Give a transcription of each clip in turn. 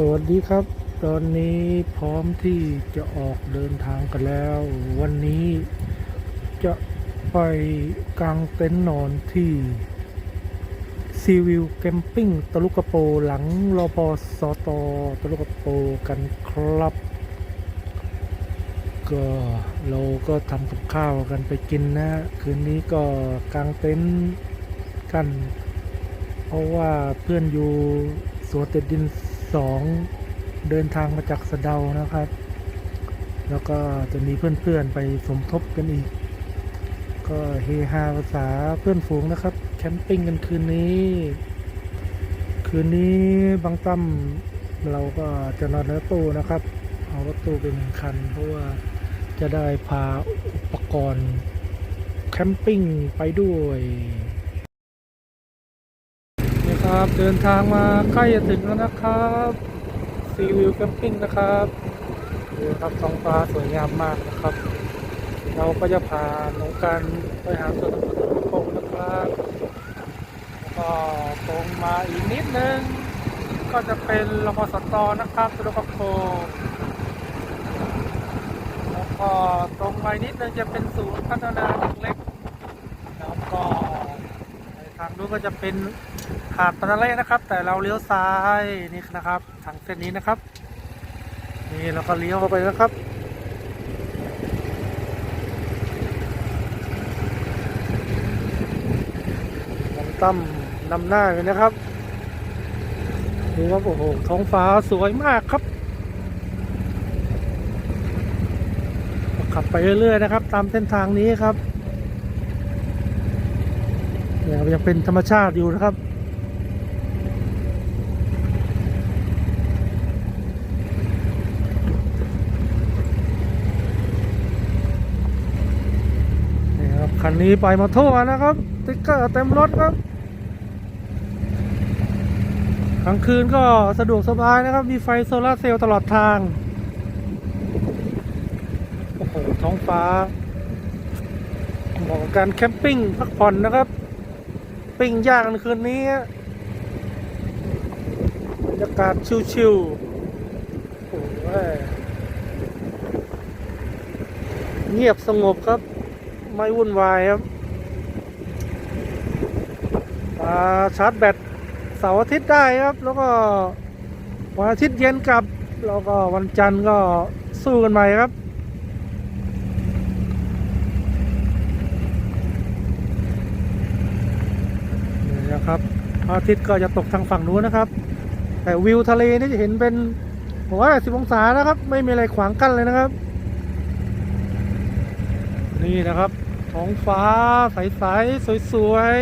สวัสดีครับ ตอนนี้พร้อมที่จะออกเดินทางกันแล้ว วันนี้จะไปกางเต็นท์นอนที่ซีวิวแคมปิ้งตะลุกระโปหลังรอปสตอตะลุกระโปกันครับ ก็เราก็ทำกับข้าวกันไปกินนะ คืนนี้ก็กางเต็นท์กัน เพราะว่าเพื่อนอยู่สวนเต็ดดิน สองเดินทางมาจากสะเดานะครับ แล้วก็จะมีเพื่อนๆไปสมทบกันอีก ก็เฮฮาภาษาเพื่อนฝูงนะครับ แคมปิ้งกันคืนนี้ คืนนี้บางตั้มเราก็จะนอนรถตู้นะครับ เอารถตู้เป็นงคัน เพราะว่าจะได้พาอุปกรณ์แคมปิ้งไปด้วย ครับ เดินทางมาใกล้จะถึงแล้วนะครับซีวิวแคมปิ้งนะครับดูครับท้องฟ้าสวยงามมากนะครับ เราก็จะพาน้องกันไปหาสวนสนุกโป่งนะครับแล้วก็ตรงมาอีกนิดนึงก็จะเป็นรพสตนะครับสนุกโป่งแล้วก็ตรงมาอีกนิดนึงจะเป็นศูนย์พัฒนาเด็กเล็กแล้วก็ทางนู้นก็จะเป็น หาดปานาเล่นะครับ แต่เราเลี้ยวซ้ายนี่นะครับทางเส้นนี้นะครับ นี่เราก็เลี้ยวเข้าไปนะครับน้ำตั้มนำหน้าเลยนะครับดูครับโอ้โหท้องฟ้าสวยมากครับขับไปเรื่อยๆนะครับ ตามเส้นทางนี้ครับเนี่ยยังเป็นธรรมชาติอยู่นะครับ นี่ คันนี้ไปมาทั่วนะครับ ติ๊กเกอร์เต็มรถครับกลางคืนก็สะดวกสบายนะครับ มีไฟโซลาเซลล์ตลอดทาง โอ้โห ท้องฟ้าเหมาะกับการแคมปิ้งพักผ่อนนะครับ ปิ้งย่างในคืนนี้บรรยากาศชิวๆโอ้ยเงียบสงบครับ ไม่วุ่นวายครับาชาร์จแบตเสาร์อาทิตย์ได้ครับ แล้วก็วันอาทิตย์เย็นกลับ แล้วก็วันจันทร์ก็สู้กันใหม่ครับนี่นะครับอาทิตย์ก็จะตกทางฝั่งนู้นนะครับ แต่วิวทะเลนี่จะเห็นเป็นผมว่าสิบองศานะครับ ไม่มีอะไรขวางกั้นเลยนะครับ นี่นะครับ ท้องฟ้าใสๆสวย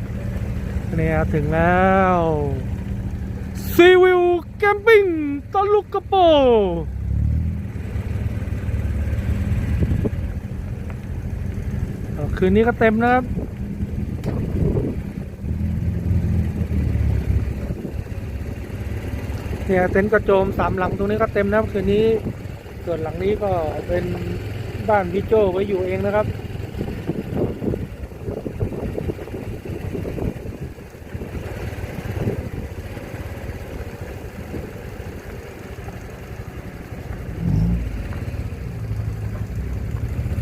ๆเนี่ยถึงแล้วซีวิวแคมปิ้งตะลุกกระโปคืนนี้ก็เต็มนะครับเนี่ยเต็นท์กระโจมสามหลังตรงนี้ก็เต็มนะครับคืนนี้ส่วนหลังนี้ก็เป็น บ้านพี่โจไว้อยู่เองนะครับ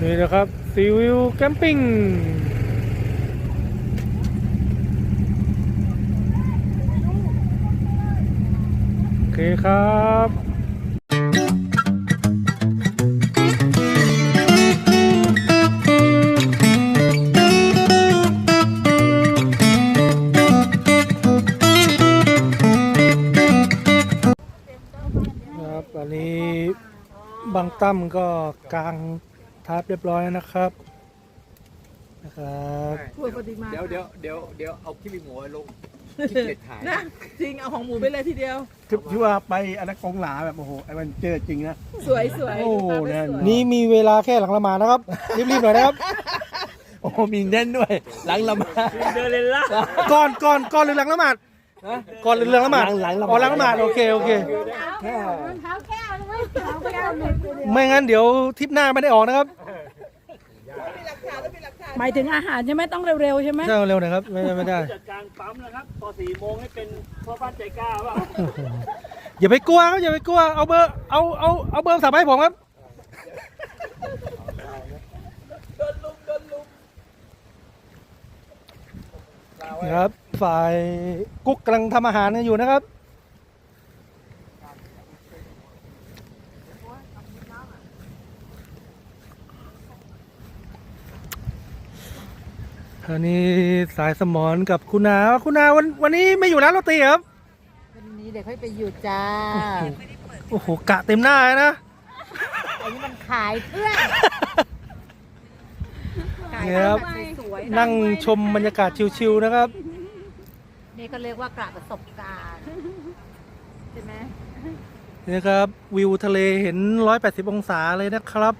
นี่นะครับซีวิวแคมปิ้งโอเคครับครับ บางตั้มก็กลางทับเรียบร้อยแล้วนะครับนะครับถ้วยปฏิมาเดี๋ยวเดี๋ยวเดี๋ยวเดี๋ยวเอาคลิปหมูลงคลิปเด็ดถ่ายนะจริงเอาของหมูไปเลยทีเดียวที่ที่ว่าไปอันนั้นกองหลาแบบโอ้โหไอ้มันเจอจริงนะสวยสวยโอ้ดูภาพแน่แล้วนสวยนี่มีเวลาแค่หลังละหมาดนะครับรีบๆหน่อยนะครับโอ้โหมีเน้นด้วย หลังละมาก่อนก่อนก่อนหรือหลังละหมาดก่อนหรือหลังละหมาดหลังละหมาดอ๋อหลังละหมาดโอเคโอเครองเท้าแก้วเลยรองเท้าแก้วเลย ไม่งั้นเดี๋ยวทริปหน้าไม่ได้ออกนะครับมีหลักฐานแล้วมีหลักฐานหมายถึงอาหารใช่ไหมต้องเร็วๆใช่ไหมใช่เร็วหน่อยครับไม่ได้ไม่ได้จัดการปั๊มนะครับพอสี่โมงให้เป็นพ่อบ้านใจกล้าเปล่าอย่าไปกลัวครับอย่าไปกลัวเอาเบอร์เอาเอาเอาเบอร์สามให้ผมครับครับฝ่ายกุ๊กกำลังทำอาหารกันอยู่นะครับ อันนี้สายสมอนกับคุณนาคุณนาวันวันนี้ไม่อยู่ร้านโรตีครับ วันนี้เดี๋ยวค่อยไปอยู่จ้า โอ้โหกะเต็มหน้าเลยนะอันนี้มันขายเพื่อนเนี่ยครับสวยนั่งชมบรรยากาศชิวๆนะครับๆนี่ก็เรียกว่ากระประสบการณ์ใช่ไหมนี่ครับวิวทะเลเห็น 180 องศาเลยนะครับ